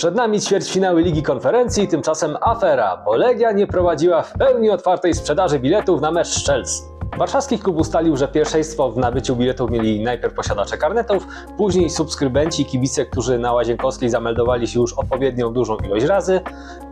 Przed nami ćwierćfinały Ligi Konferencji, tymczasem afera, bo Legia nie prowadziła w pełni otwartej sprzedaży biletów na mecz z Chelsea. Warszawski klub ustalił, że pierwszeństwo w nabyciu biletów mieli najpierw posiadacze karnetów, później subskrybenci, kibice, którzy na Łazienkowskiej zameldowali się już odpowiednią dużą ilość razy,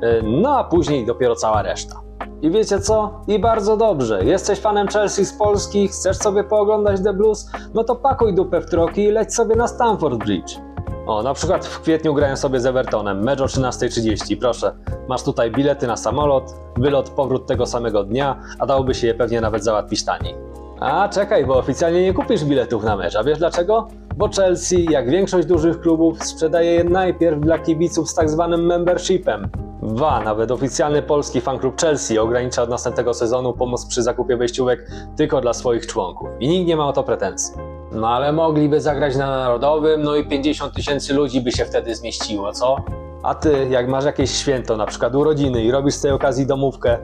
yy, no a później dopiero cała reszta. I wiecie co? I bardzo dobrze. Jesteś fanem Chelsea z Polski, chcesz sobie pooglądać The Blues? No to pakuj dupę w troki i leć sobie na Stamford Bridge. O, na przykład w kwietniu grają sobie z Evertonem, mecz o 13.30, proszę. Masz tutaj bilety na samolot, wylot, powrót tego samego dnia, a dałoby się je pewnie nawet załatwić taniej. A czekaj, bo oficjalnie nie kupisz biletów na mecz, a wiesz dlaczego? Bo Chelsea, jak większość dużych klubów, sprzedaje je najpierw dla kibiców z tak zwanym membershipem. Wa, nawet oficjalny polski fanklub Chelsea ogranicza od następnego sezonu pomoc przy zakupie wejściówek tylko dla swoich członków. I nikt nie ma o to pretensji. No ale mogliby zagrać na Narodowym, no i 50 tysięcy ludzi by się wtedy zmieściło, co? A ty, jak masz jakieś święto, na przykład urodziny i robisz z tej okazji domówkę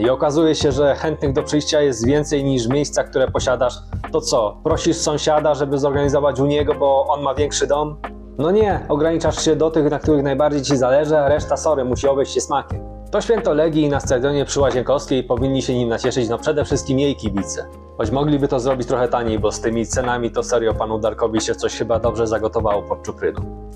i okazuje się, że chętnych do przyjścia jest więcej niż miejsca, które posiadasz, to co, prosisz sąsiada, żeby zorganizować u niego, bo on ma większy dom? No nie, ograniczasz się do tych, na których najbardziej ci zależy, a reszta, sorry, musi obejść się smakiem. To święto Legii na stadionie przy Łazienkowskiej powinni się nim nacieszyć no przede wszystkim jej kibice. Choć mogliby to zrobić trochę taniej, bo z tymi cenami to serio panu Darkowi się coś chyba dobrze zagotowało pod czupryną.